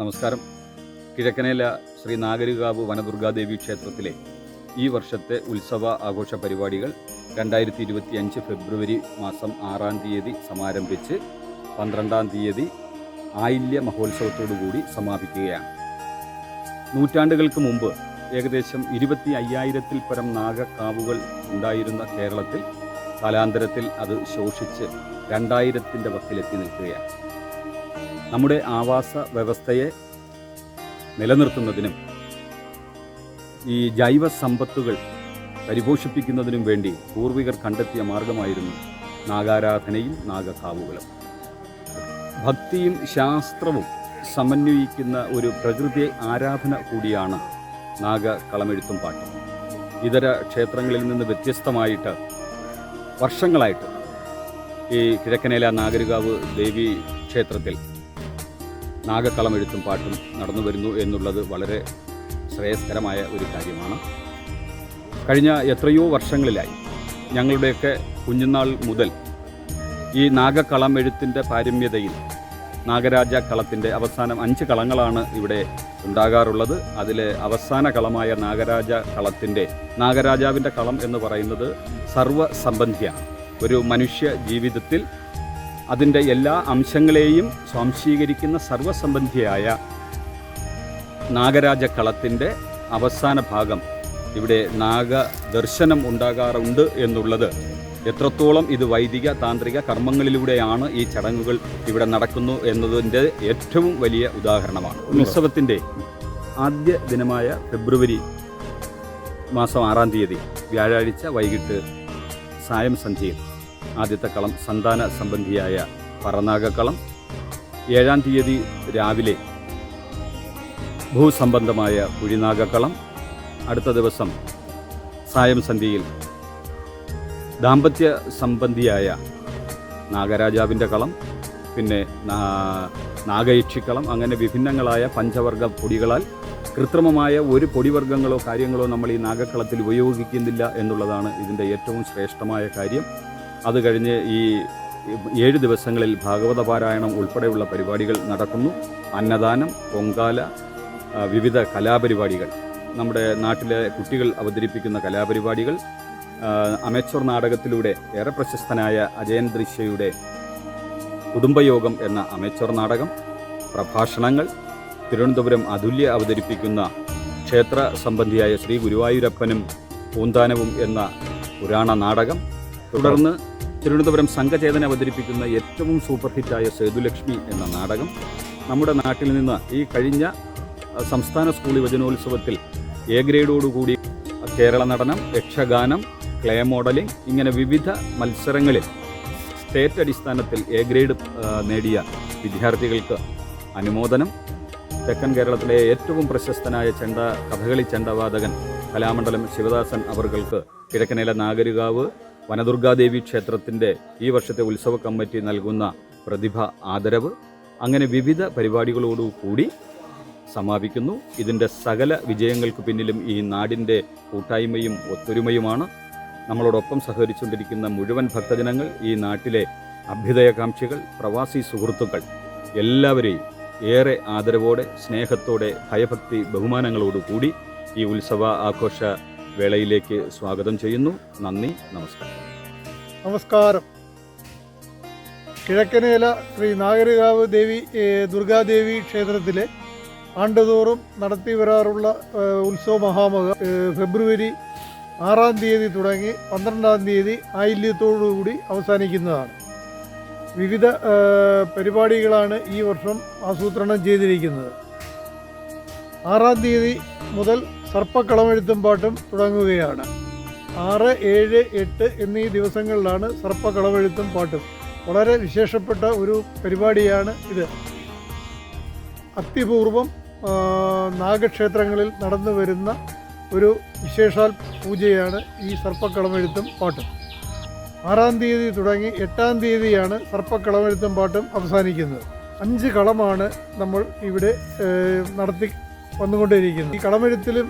നമസ്കാരം. കിഴക്കനേല ശ്രീ നാഗരികാവ് വനദുർഗാദേവി ക്ഷേത്രത്തിലെ ഈ വർഷത്തെ ഉത്സവ ആഘോഷ പരിപാടികൾ രണ്ടായിരത്തി ഇരുപത്തി അഞ്ച് ഫെബ്രുവരി മാസം ആറാം തീയതി സമാരംഭിച്ച് പന്ത്രണ്ടാം തീയതി ആയില്യ മഹോത്സവത്തോടുകൂടി സമാപിക്കുകയാണ്. നൂറ്റാണ്ടുകൾക്ക് മുമ്പ് ഏകദേശം ഇരുപത്തി അയ്യായിരത്തിൽ പരം നാഗക്കാവുകൾ ഉണ്ടായിരുന്ന കേരളത്തിൽ കാലാന്തരത്തിൽ അത് ശോഷിച്ച് രണ്ടായിരത്തിന്റെ വക്കിലെത്തി നിൽക്കുകയാണ്. നമ്മുടെ ആവാസ വ്യവസ്ഥയെ നിലനിർത്തുന്നതിനും ഈ ജൈവ സമ്പത്തുകൾ പരിപോഷിപ്പിക്കുന്നതിനും വേണ്ടി പൂർവികർ കണ്ടെത്തിയ മാർഗമായിരുന്നു നാഗാരാധനയും നാഗകാവുകളും ഭക്തിയും ശാസ്ത്രവും സമന്വയിക്കുന്ന ഒരു പ്രകൃതി ആരാധന കൂടിയാണ് നാഗ കളമെഴുത്തും പാട്ടും. ഇതര ക്ഷേത്രങ്ങളിൽ നിന്ന് വ്യത്യസ്തമായിട്ട് വർഷങ്ങളായിട്ട് ഈ കിഴക്കനേല നാഗരികാവ് ദേവി ക്ഷേത്രത്തിൽ നാഗക്കളമെഴുത്തും പാട്ടും നടന്നു വരുന്നു എന്നുള്ളത് വളരെ ശ്രേയസ്കരമായ ഒരു കാര്യമാണ്. കഴിഞ്ഞ എത്രയോ വർഷങ്ങളിലായി ഞങ്ങളുടെയൊക്കെ കുഞ്ഞുനാൾ മുതൽ ഈ നാഗക്കളം എഴുത്തിന്റെ പാരമ്യതയിൽ നാഗരാജ കളത്തിന്റെ അവസാനം അഞ്ച് കളങ്ങളാണ് ഇവിടെ ഉണ്ടാകാറുള്ളത്. അതിലെ അവസാന കളമായ നാഗരാജ കളത്തിന്റെ നാഗരാജാവിന്റെ കളം എന്ന് പറയുന്നത് സർവസംബന്ധിയാണ്. ഒരു മനുഷ്യ ജീവിതത്തിൽ അതിന്റെ എല്ലാ അംശങ്ങളെയും സ്വാംശീകരിക്കുന്ന സർവസംബന്ധിയായ നാഗരാജ കളത്തിന്റെ അവസാന ഭാഗം. ഇവിടെ നാഗദർശനം ഉണ്ടാകാറുണ്ട് എന്നുള്ളത്. എത്രത്തോളം ഇത് വൈദിക താന്ത്രിക കർമ്മങ്ങളിലൂടെയാണ് ഈ ചടങ്ങുകൾ ഇവിടെ നടക്കുന്നു എന്നതിന്റെ ഏറ്റവും വലിയ ഉദാഹരണമാണ്. ഉത്സവത്തിന്റെ ആദ്യ ദിനമായ ഫെബ്രുവരി മാസം ആറാം തീയതി വ്യാഴാഴ്ച വൈകിട്ട് സായം സന്ധ്യയിൽ. ആദ്യത്തെ കളം സന്താന സംബന്ധിയായ പറനാഗക്കളം. ഏഴാം തീയതി രാവിലെ ഭൂസംബന്ധമായ കുഴിനാഗക്കളം. അടുത്ത ദിവസം സായം സന്ധ്യയിൽ ദാമ്പത്യ സംബന്ധിയായ നാഗരാജാവിന്റെ കളം പിന്നെ നാഗയക്ഷിക്കളം അങ്ങനെ വിഭിന്നങ്ങളായ പഞ്ചവർഗ പൊടികളാൽ കൃത്രിമമായ ഒരു പൊടിവർഗങ്ങളോ കാര്യങ്ങളോ നമ്മൾ ഈ നാഗക്കളത്തിൽ ഉപയോഗിക്കുന്നില്ല എന്നുള്ളതാണ് ഇതിന്റെ ഏറ്റവും ശ്രേഷ്ഠമായ കാര്യം. അത് കഴിഞ്ഞ് ഈ ഏഴ് ദിവസങ്ങളിൽ ഭാഗവത പാരായണം ഉൾപ്പെടെയുള്ള പരിപാടികൾ നടക്കുന്നു. അന്നദാനം പൊങ്കാല വിവിധ കലാപരിപാടികൾ. നമ്മുടെ നാട്ടിലെ കുട്ടികൾ അവതരിപ്പിക്കുന്ന കലാപരിപാടികൾ അമേച്ചൂർ നാടകത്തിലൂടെ ഏറെ പ്രശസ്തനായ അജയൻ ദൃശ്യയുടെ കുടുംബയോഗം എന്ന അമേച്ചർ നാടകം പ്രഭാഷണങ്ങൾ തിരുവനന്തപുരം അതുല്യ അവതരിപ്പിക്കുന്ന ക്ഷേത്ര സംബന്ധിയായ ശ്രീ ഗുരുവായൂരപ്പനും പൂന്താനവും എന്ന പുരാണ നാടകം. തുടർന്ന് തിരുവനന്തപുരം സംഘചേതന അവതരിപ്പിക്കുന്ന ഏറ്റവും സൂപ്പർ ഹിറ്റായ സേതുലക്ഷ്മി എന്ന നാടകം നമ്മുടെ നാട്ടിൽ നിന്ന് ഈ കഴിഞ്ഞ സംസ്ഥാന സ്കൂൾ യുവജനോത്സവത്തിൽ എ ഗ്രേഡോടുകൂടി കേരള നടനം യക്ഷഗാനം ക്ലേ മോഡലിംഗ് ഇങ്ങനെ വിവിധ മത്സരങ്ങളിൽ സ്റ്റേറ്റ് അടിസ്ഥാനത്തിൽ എ ഗ്രേഡ് നേടിയ വിദ്യാർത്ഥികൾക്ക് അനുമോദനം. തെക്കൻ കേരളത്തിലെ ഏറ്റവും പ്രശസ്തനായ ചെണ്ട കഥകളി ചെണ്ടവാദകൻ കലാമണ്ഡലം ശിവദാസൻ അവർക്ക് കിഴക്കനേല നാഗരികാവ് വനദുർഗാദേവി ക്ഷേത്രത്തിന്റെ ഈ വർഷത്തെ ഉത്സവ കമ്മിറ്റി നൽകുന്ന പ്രതിഭ ആദരവ് അങ്ങനെ വിവിധ പരിപാടികളോടുകൂടി സമാപിക്കുന്നു. ഇതിന്റെ സകല വിജയങ്ങൾക്ക് പിന്നിലും ഈ നാടിന്റെ കൂട്ടായ്മയും ഒത്തൊരുമയുമാണ്. നമ്മളോടൊപ്പം സഹകരിച്ചുകൊണ്ടിരിക്കുന്ന മുഴുവൻ ഭക്തജനങ്ങൾ ഈ നാട്ടിലെ അഭ്യുദയകാംക്ഷികൾ പ്രവാസി സുഹൃത്തുക്കൾ എല്ലാവരെയും ഏറെ ആദരവോടെ സ്നേഹത്തോടെ ഭയഭക്തി ബഹുമാനങ്ങളോടുകൂടി ഈ ഉത്സവ ആഘോഷ വേളയിലേക്ക് സ്വാഗതം ചെയ്യുന്നു. നന്ദി നമസ്കാരം. നമസ്കാരം. കിഴക്കനേല ശ്രീ നാഗരികാവ് ദേവി ദുർഗാദേവി ക്ഷേത്രത്തിലെ ആണ്ടുതോറും നടത്തി വരാറുള്ള ഉത്സവ മഹാമക ഫെബ്രുവരി ആറാം തീയതി തുടങ്ങി പന്ത്രണ്ടാം തീയതി ആയില്യത്തോടുകൂടി അവസാനിക്കുന്നതാണ്. വിവിധ പരിപാടികളാണ് ഈ വർഷം ആസൂത്രണം ചെയ്തിരിക്കുന്നത്. ആറാം തീയതി മുതൽ സർപ്പക്കളമെഴുത്തും പാട്ടും തുടങ്ങുകയാണ്. ആറ് ഏഴ് എട്ട് എന്നീ ദിവസങ്ങളിലാണ് സർപ്പക്കളമെഴുത്തും പാട്ടും. വളരെ വിശേഷപ്പെട്ട ഒരു പരിപാടിയാണ് ഇത്. അത്യപൂർവം നാഗക്ഷേത്രങ്ങളിൽ നടന്നു വരുന്ന ഒരു വിശേഷാൽ പൂജയാണ് ഈ സർപ്പക്കളമെഴുത്തും പാട്ടും. ആറാം തീയതി തുടങ്ങി എട്ടാം തീയതിയാണ് സർപ്പക്കളമെഴുത്തും പാട്ടും അവസാനിക്കുന്നത്. അഞ്ച് കളമാണ് നമ്മൾ ഇവിടെ നടത്തി വന്നുകൊണ്ടിരിക്കുന്നത് ഈ കളമെഴുത്തിലും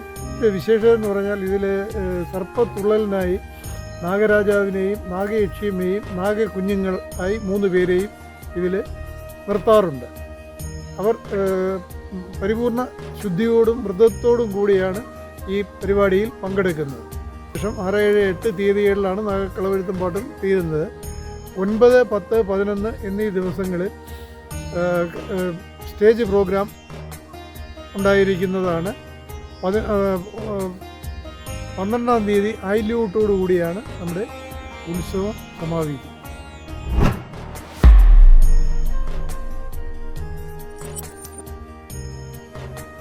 വിശേഷം എന്ന് പറഞ്ഞാൽ ഇതിൽ സർപ്പത്തുള്ളലിനായി നാഗരാജാവിനെയും നാഗയക്ഷിയമ്മയും നാഗകുഞ്ഞുങ്ങൾ ആയി മൂന്ന് പേരെയും ഇതിൽ നിർത്താറുണ്ട്. അവർ പരിപൂർണ ശുദ്ധിയോടും വ്രതത്തോടും കൂടിയാണ് ഈ പരിപാടിയിൽ പങ്കെടുക്കുന്നത്. ശേഷം ആറ് ഏഴ് എട്ട് തീയതികളിലാണ് നാഗക്കളവെഴുത്തും പാട്ടും തീരുന്നത്. ഒൻപത് പത്ത് പതിനൊന്ന് എന്നീ ദിവസങ്ങളിൽ സ്റ്റേജ് പ്രോഗ്രാം ഉണ്ടായിരിക്കുന്നതാണ്. പതി പന്ത്രണ്ടാം തീയതി കൂടിയാണ് നമ്മുടെ ഉത്സവം സമാപിക്കുന്നത്.